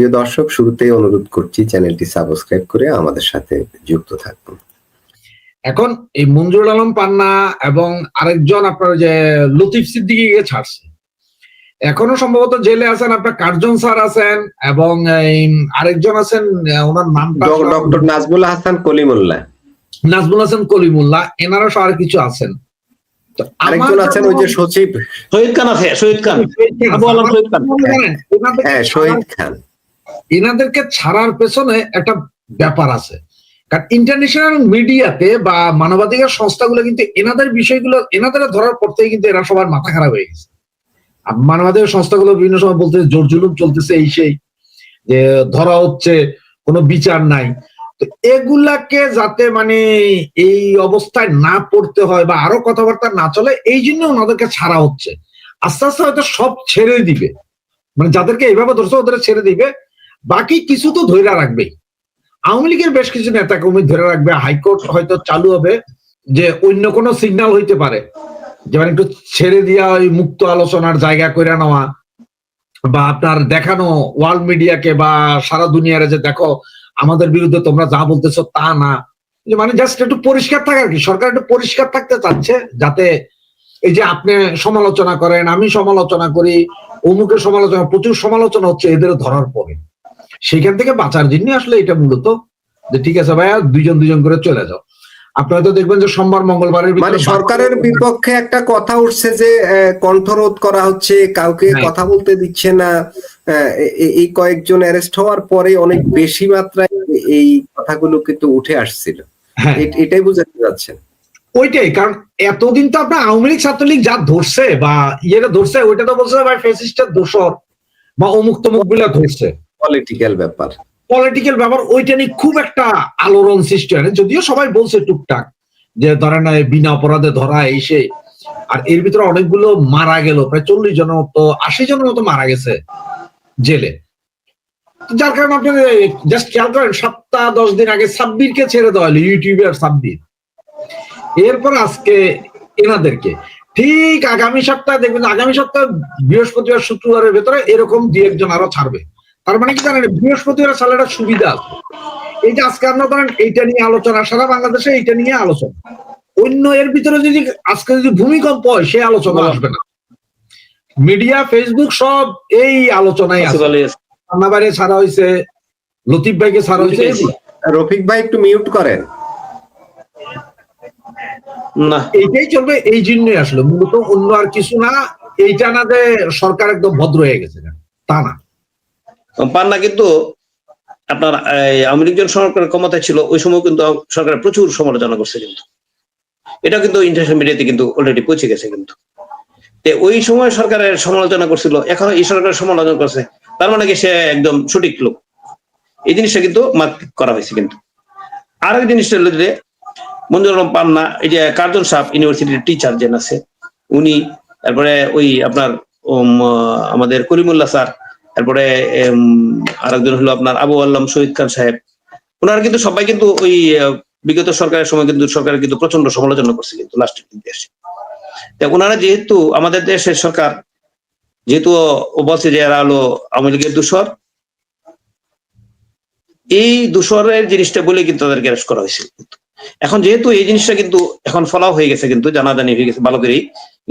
প্রিয় দর্শক শুরুতেই অনুরোধ করছি চ্যানেলটি সাবস্ক্রাইব করে আমাদের সাথে যুক্ত থাকুন। এখন এই মঞ্জুর আলম পান্না এবং আরেকজন আপনার যে লতিফ সিদ্দিকিকে ছাড়ছে। এখনও সম্ভবত জেলে আছেন আপনার কার্জন স্যার আছেন এবং আরেকজন আছেন ওনার নামটা ডক্টর নাজমুল হাসান কলিমুল্লাহ নাজমুল হাসান কলিমুল্লাহ এনারা আর কিছু আছেন। আরেকজন আছেন ওই যে সচিব শহীদ খান আছে শহীদ খান। শহীদ খান। হ্যাঁ শহীদ খান। এনাদেরকে ছাড়ার পেছনে একটা ব্যাপার আছে। কারণ ইন্টারন্যাশনাল মিডিয়াতে বা মানবাধিকার সংস্থাগুলো কিন্তু এনাদের বিষয়গুলো এনাদের ধরার পর থেকে কিন্তু এরা সবার মাথা খারাপ হয়ে গেছে। মানবাধিকার সংস্থাগুলো বিভিন্ন সময় বলতে জোর জুলুম চলতেছে এই সেই, যে ধরা হচ্ছে, কোনো বিচার নাই। তো এগুলাকে যাতে মানে এই অবস্থায় না পড়তে হয় বা আরও কথাবার্তা না চলে, এই জন্য ওনাদেরকে ছাড়া হচ্ছে। আস্তে আস্তে হয়তো সব ছেড়ে দিবে। মানে যাদেরকে এইভাবে ধরছে ওদের ছেড়ে দিবে। বাকি কিছু তো ধরে রাখবে আওয়ামী লীগের বেশ কিছু নেতা কর্মী ধরে রাখবে, হাইকোর্ট হয়তো চালু হবে যে অন্য কোনো সিগন্যাল হইতে পারে। যেমন একটু ছেড়ে দিয়া ওই মুক্ত আলোচনার জায়গা করে নেওয়া বা আপনার দেখানো ওয়ার্ল্ড মিডিয়াকে বা সারা দুনিয়ারে যে দেখো, আমাদের বিরুদ্ধে তোমরা যা বলতেছো তা না। মানে জাস্ট একটু পরিষ্কার থাকা আর কি? সরকার একটু পরিষ্কার থাকতে চাচ্ছে যাতে এই যে আপনি সমালোচনা করেন, আমি সমালোচনা করি, অমুকের সমালোচনা, প্রচুর সমালোচনা হচ্ছে এদের ধরার পরে। সেখান থেকে বাঁচার জন্য আসলে এটা মূলত যে ঠিক আছে ভাইয়া দুইজন দুইজন করে চলে যাও। আপনারা তো দেখবেন যে সোমবার মঙ্গলবারের মানে সরকারের বিপক্ষে একটা কথা উঠছে যে কণ্ঠরোধ করা হচ্ছে কাউকে। কথা বলতে দিচ্ছে না। এই কয়েকজন অ্যারেস্ট হওয়ার পরে অনেক বেশি মাত্রায় এই কথাগুলো কিন্তু উঠে আসছিল। হ্যাঁ। এটাই বুঝাতে যাচ্ছে ওইটাই কারণ এতদিন তো আপনার আওয়ামী লীগ ছাত্রলীগ যা ধরছে বা ইয়েটা ধরছে ওইটা তো বলছে ভাই ফেসিস্টের দোষর বা অমুক তমুকগুলা ধরছে। পলিটিক্যাল ব্যাপার। পলিটিক্যাল ব্যাপার, ওইটা নিয়ে খুব একটা আলোড়ন সৃষ্টি হয় না। যদিও সবাই বলছে টুকটাক যে, ধরেন, এই বিনা অপরাধে ধরা এসে, আর এর ভিতরে অনেকগুলো মারা গেল, প্রায় চল্লিশ জনের মতো, আশি জনের মতো মারা গেছে জেলে। যার কারণে আপনি জাস্ট খেয়াল করেন, সপ্তাহ, দশ দিন আগে সাব্বিরকে ছেড়ে দেওয়া হলো, ইউটিউবে ইউটিউবের সাব্বির। এরপর আজকে এনাদেরকে। ঠিক আগামী সপ্তাহে দেখবেন, আগামী সপ্তাহে বৃহস্পতিবার, শুক্রবারের ভেতরে এরকম দু একজন আরও ছাড়বে। তার মানে কি জানেন বৃহস্পতিবার সালে একটা সুবিধা আছে। এই যে আজকে আমরা ধরেন এইটা নিয়ে আলোচনা সারা বাংলাদেশে এইটা নিয়ে আলোচনা। অন্য এর ভিতরে যদি আজকে যদি ভূমিকম্প হয় সে আলোচনা আসবে না। মিডিয়া ফেসবুক সব এই আলোচনায়। রান্নাবাড়ি ছাড়া হয়েছে লতিফ ভাইকে ছাড়া হয়েছে রফিক ভাই একটু মিউট করেন। না। এইটাই চলবে এই জন্যই আসলে। মূলত অন্য আর কিছু না এইটা না যে সরকার একদম ভদ্র হয়ে গেছে। তা না। পান্না কিন্তু আপনার আওয়ামী লীগ যখন সরকারের ক্ষমতায় ছিল, ওই সময় কিন্তু সরকার প্রচুর সমালোচনা করছে কিন্তু। এটা কিন্তু ইন্টারন্যাশনাল মিডিয়াতে কিন্তু অলরেডি পৌঁছে গেছে কিন্তু। ওই সময় সরকারের সমালোচনা করছিল, এখন এই সরকারের সমালোচনা করছে, তার মানে কি সে একদম সঠিক লোক। এই জিনিসটা কিন্তু মার্ক করা হয়েছে কিন্তু। আরেক জিনিসটা হলো যে, মঞ্জুর আলম পান্না, এই যে কার্জন সাহ ইউনিভার্সিটির টিচার যেন আছে, উনি তারপরে ওই আপনার আমাদের করিমুল্লাহ স্যার তারপরে আরেকজন হলো আপনার আবু আল্লাম শহীদ খান সাহেব। ওনারা কিন্তু সবাই কিন্তু ওই বিগত সরকারের সময় কিন্তু সরকারের কিন্তু প্রচণ্ড সমালোচনা করছে কিন্তু লাস্টের দেশে তা ওনারা যেহেতু আমাদের দেশের সরকার, যেহেতু ও বলছে যে এরা হলো আওয়ামী লীগের দূষর, এই দূষরের জিনিসটা বলে কিন্তু তাদেরকে অ্যারেস্ট করা হয়েছে। কিন্তু। এখন যেহেতু এই জিনিসটা কিন্তু এখন ফলাও হয়ে গেছে কিন্তু, জানাজানি হয়ে গেছে ভালো করেই।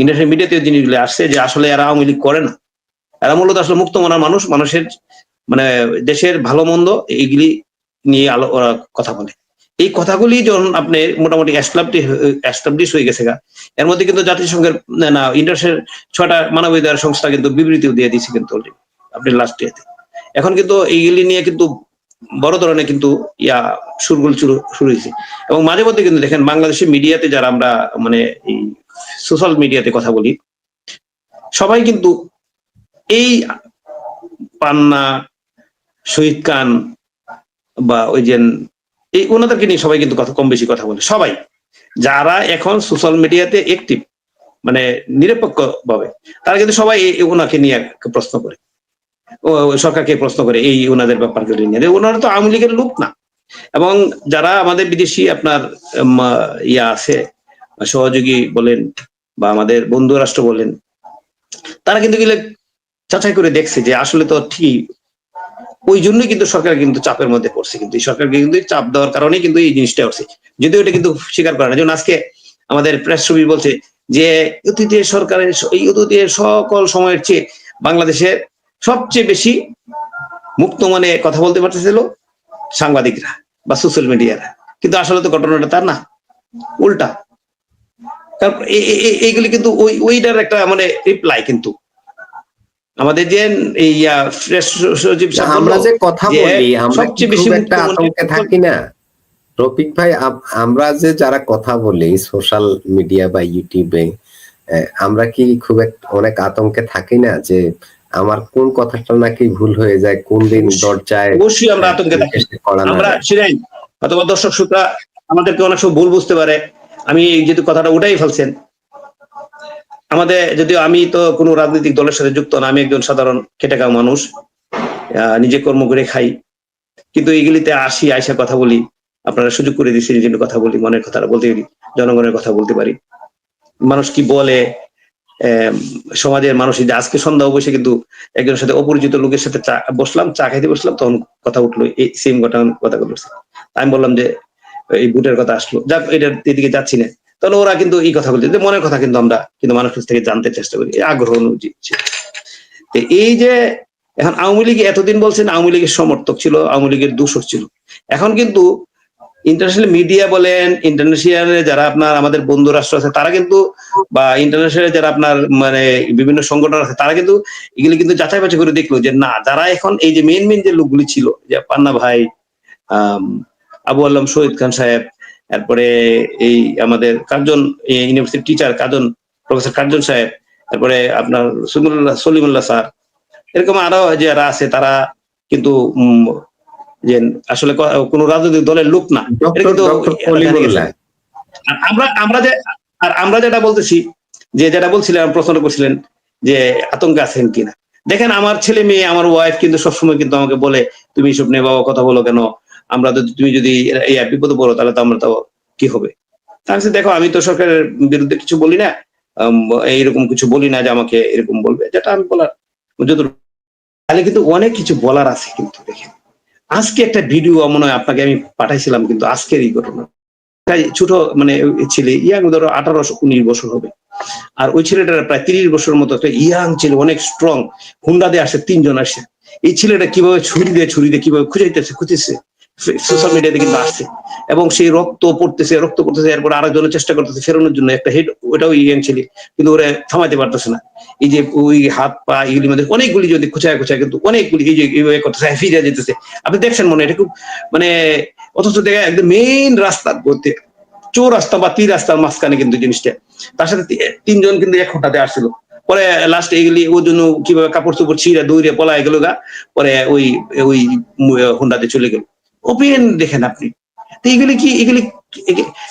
ইন্টারন্যাশনাল মিডিয়াতে জিনিসগুলো আসছে যে আসলে এরা আওয়ামী লীগ করে না। এরা মূলত আসলে মুক্ত মনার মানুষ মানুষের মানে দেশের ভালো মন্দ এইগুলি নিয়ে আলো ওরা কথা বলে। এই কথাগুলি যখন আপনি মোটামুটি এস্টাবলিশ হয়ে গেছে এর মধ্যে কিন্তু জাতিসংঘের না, ইন্টারন্যাশনাল ছয়টা মানবাধিকার সংস্থা কিন্তু বিবৃতিও দিয়ে দিয়েছে কিন্তু আপনি লাস্ট ইয়াতে এখন কিন্তু এইগুলি নিয়ে কিন্তু বড় ধরনের কিন্তু ইয়া সুরগুল শুরু শুরু হয়েছে। এবং মাঝে মধ্যে কিন্তু দেখেন বাংলাদেশের মিডিয়াতে যারা আমরা মানে এই সোশ্যাল মিডিয়াতে কথা বলি সবাই কিন্তু এই পান্না, শহীদ খান বা ওই যে এই ওনাদেরকে নিয়ে সবাই কিন্তু কথা কম বেশি কথা বলে। সবাই। যারা এখন সোশ্যাল মিডিয়াতে অ্যাক্টিভ মানে নিরপেক্ষ ভাবে তারা কিন্তু সবাই ওনাকে নিয়ে প্রশ্ন করে। সরকারকে প্রশ্ন করে, এই ওনাদের ব্যাপারগুলি নিয়ে। ওনারা তো আওয়ামী লীগের লোক না। এবং যারা আমাদের বিদেশি আপনার ইয়া আছে, সহযোগী বলেন বা আমাদের বন্ধু রাষ্ট্র বলেন, তারা কিন্তু যাচাই করে দেখছে যে আসলে তো ঠিক ওই জন্যই কিন্তু সরকার কিন্তু চাপের মধ্যে পড়ছে। কিন্তু সরকারকে কিন্তু চাপ দেওয়ার কারণে কিন্তু এই জিনিসটা হচ্ছে। যদিও এটা কিন্তু স্বীকার করে না। যেমন আজকে আমাদের প্রেস ছবি বলছে যে অতীতের সরকারের এই অতীতের সকল সময়ের চেয়ে বাংলাদেশের সবচেয়ে বেশি মুক্ত মানে কথা বলতে পারতেছিল সাংবাদিকরা বা সোশ্যাল মিডিয়ারা কিন্তু আসলে তো ঘটনাটা তার না, উল্টা। এ- এইগুলি কিন্তু ওই, ওইটার একটা মানে রিপ্লাই কিন্তু। আমাদের যে এই সচিব আমরা যে কথা বলি আমরা সবচেয়ে বেশি একটা আতঙ্কে থাকি না? রফিক ভাই আমরা যে যারা কথা বলি সোশ্যাল মিডিয়া বা ইউটিউবে আমরা কি খুব অনেক আতঙ্কে থাকি না যে আমার কোন কথাটা নাকি ভুল হয়ে যায় কোন দিন দরজায় অবশ্যই আমরা আতঙ্কে থাকি। আমরা যায়। অথবা দর্শক শ্রোতা আমাদেরকে অনেক সময় ভুল বুঝতে পারে। আমি এই যেহেতু কথাটা ওটাই ফেলছেন। আমাদের যদিও আমি তো কোনো রাজনৈতিক দলের সাথে যুক্ত না, আমি একজন সাধারণ খেটে খাওয়া মানুষ নিজে কর্ম করে খাই। কিন্তু এইগুলিতে আসি, আইসা কথা বলি, আপনারা সুযোগ করে দিচ্ছি জন্য কথা বলি, মনের কথা বলতে পারি, জনগণের কথা বলতে পারি। মানুষ কি বলে সমাজের মানুষ যে আজকে সন্ধ্যা বসে কিন্তু একজনের সাথে অপরিচিত লোকের সাথে চা, বসলাম, চা খাইতে বসলাম, তখন কথা উঠল, এই সেম ঘটনা কথা বলছে। আমি বললাম যে, এই বুটের কথা আসলো। যাক, এটার এদিকে যাচ্ছি না। তাহলে ওরা কিন্তু এই কথা বলছে, যে মনের কথা কিন্তু আমরা কিন্তু মানুষের থেকে জানতে চেষ্টা করি আগ্রহ অনুযায়ী। এই যে এখন আওয়ামী লীগ এতদিন বলছেন আওয়ামী লীগের সমর্থক ছিল, আওয়ামী লীগের দূষক ছিল। এখন কিন্তু ইন্টারন্যাশনাল মিডিয়া বলেন ইন্টারন্যাশনাল যারা আপনার আমাদের বন্ধু রাষ্ট্র আছে, তারা কিন্তু বা ইন্টারন্যাশনাল যারা আপনার মানে বিভিন্ন সংগঠন আছে, তারা কিন্তু এগুলি কিন্তু যাচাই বাছাই করে দেখল যে না, যারা এখন এই যে মেন মেন যে লোকগুলি ছিল, যে পান্না ভাই আবু আল্লাম শহীদ খান সাহেব তারপরে এই আমাদের Curzon university teacher Curzon professor Curzon সাহেব তারপরে আপনার সুমুল্লাহ সলিমুল্লাহ স্যার এরকম আরও যারা আছে তারা কিন্তু যে আসলে কোনো রাজনৈতিক দলের লোক না। আমরা আমরা যে আর আমরা যেটা বলতেছি যে যেটা বলছিলেন প্রশ্ন করছিলেন যে আতঙ্ক আছেন কিনা। দেখেন আমার ছেলে মেয়ে আমার ওয়াইফ কিন্তু সবসময় কিন্তু আমাকে বলে তুমি এসব নিয়ে বাবা কথা বলো কেন? আমরা তো তুমি যদি এই বিপদে পড়ো, তাহলে তো আমরা তো কি হবে? তা আমি দেখো, আমি তো সরকারের বিরুদ্ধে কিছু বলি না। এইরকম কিছু বলি না যে আমাকে এরকম বলবে। যেটা আমি বলার যত তাহলে কিন্তু অনেক কিছু বলার আছে কিন্তু দেখেন। আজকে একটা ভিডিও মনে হয় আপনাকে আমি পাঠাইছিলাম কিন্তু আজকের এই ঘটনা। তাই ছোট মানে ছেলে, ইয়াং ধরো আঠারো উনিশ বছর হবে। আর ওই ছেলেটার প্রায় তিরিশ বছর মতো একটা ইয়াং ছেলে, অনেক স্ট্রং হুন্ডা দিয়ে আসে, তিনজন আসে। এই ছেলেটা কীভাবে ছুরি দিয়ে ছুরি দিয়ে কীভাবে খুঁজাইতেছে খুঁজেছে সোশ্যাল মিডিয়াতে কিন্তু আসছে। এবং সেই রক্ত পড়তেছে রক্ত পড়তেছে, এরপর আরেকজনের চেষ্টা করতেছে ফেরানোর জন্য, একটা হেড ওটাও ইয়াং ছেলে, কিন্তু ওরা থামাইতে পারতেছে না। এই যে ওই হাত, পা এগুলির মধ্যে অনেকগুলি যদি খুচায় খুচায় কিন্তু অনেকগুলি এই যে এইভাবে করতেছে ফিরে যেতেছে। আপনি দেখছেন মনে এটা খুব মানে অথচ দেখা একদম মেইন রাস্তার মধ্যে চৌ রাস্তা বা তি রাস্তার মাঝখানে কিন্তু জিনিসটা। তার সাথে তিনজন কিন্তু এক ঘন্টাতে আসছিল। পরে লাস্ট এগুলি, ওর জন্য কীভাবে কাপড় চোপড় ছিঁড়ে দৌড়ে পলায় গেল গা, পরে ওই ওই হুন্ডাতে চলে গেল। ওপেন দেখেন আপনি। এগুলি কি, এগুলি,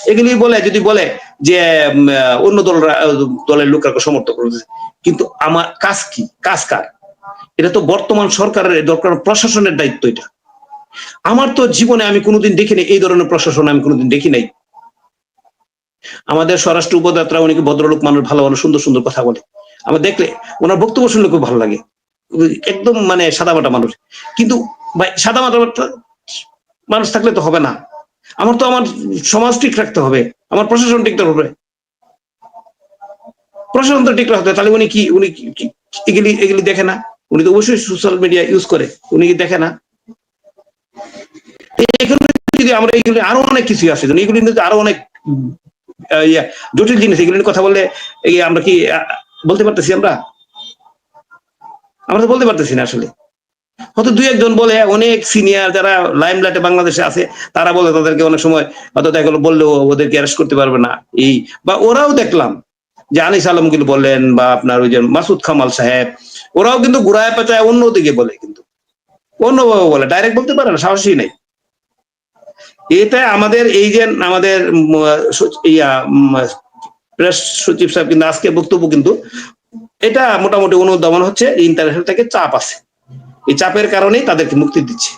এগুলি- বলে, যদি বলে যে অন্য দল দলের লোকরা সমর্থন করতেছে। কিন্তু আমার কাজ কি? কাজ কার? এটা তো বর্তমান সরকারের দরকার প্রশাসনের দায়িত্ব এটা। আমার তো জীবনে আমি কোনোদিন দেখিনি, এই ধরনের প্রশাসন আমি কোনোদিন দেখি নাই। আমাদের স্বরাষ্ট্র উপযাত্রা উনি ভদ্রলোক, মানুষ, ভালো ভালো সুন্দর সুন্দর কথা বলে। আমার দেখলে ওনার বক্তব্য শুনলে খুব ভালো লাগে। একদম মানে সাদামাটা মানুষ। কিন্তু ভাই, সাদামাটা মানুষ থাকলে তো হবে না। আমার তো আমার সমাজ ঠিক রাখতে হবে, আমার প্রশাসন ঠিক হবে। প্রশাসন তো ঠিক রাখতে হবে, তাহলে উনি কি, উনি এগুলি এগুলি দেখে না? উনি তো অবশ্যই সোশ্যাল মিডিয়া ইউজ করে, উনি কি দেখে না? যদি আমরা এইগুলো আরও অনেক কিছু আছে এগুলি কিন্তু আরও অনেক জটিল জিনিস, এগুলো কথা বললে আমরা কি বলতে পারতেছি আমরা? আমরা তো বলতে পারতেছি না আসলে। হয়তো দুই একজন বলে, অনেক সিনিয়র যারা লাইমলাইটে বাংলাদেশে আছে, তারা বলে তাদেরকে অনেক সময় হয়তো দেখা গেলো বললেও ওদেরকে অ্যারেস্ট করতে পারবে না। এই বা ওরাও দেখলাম যে আনিস আলমগীর বলেন বা আপনার ওই যে মাসুদ খামাল সাহেব, ওরাও কিন্তু ঘুরায় পেঁচায় অন্যদিকে বলে কিন্তু। অন্যভাবে বলে ডাইরেক্ট বলতে পারে না সাহসী নেই। এটা আমাদের এই যে আমাদের প্রেস সচিব সাহেব কিন্তু আজকে বক্তব্য কিন্তু, এটা মোটামুটি অনুধাবন হচ্ছে ইন্টারন্যাশনাল থেকে চাপ আছে। এই চাপের কারণেই তাদেরকে মুক্তি দিচ্ছে।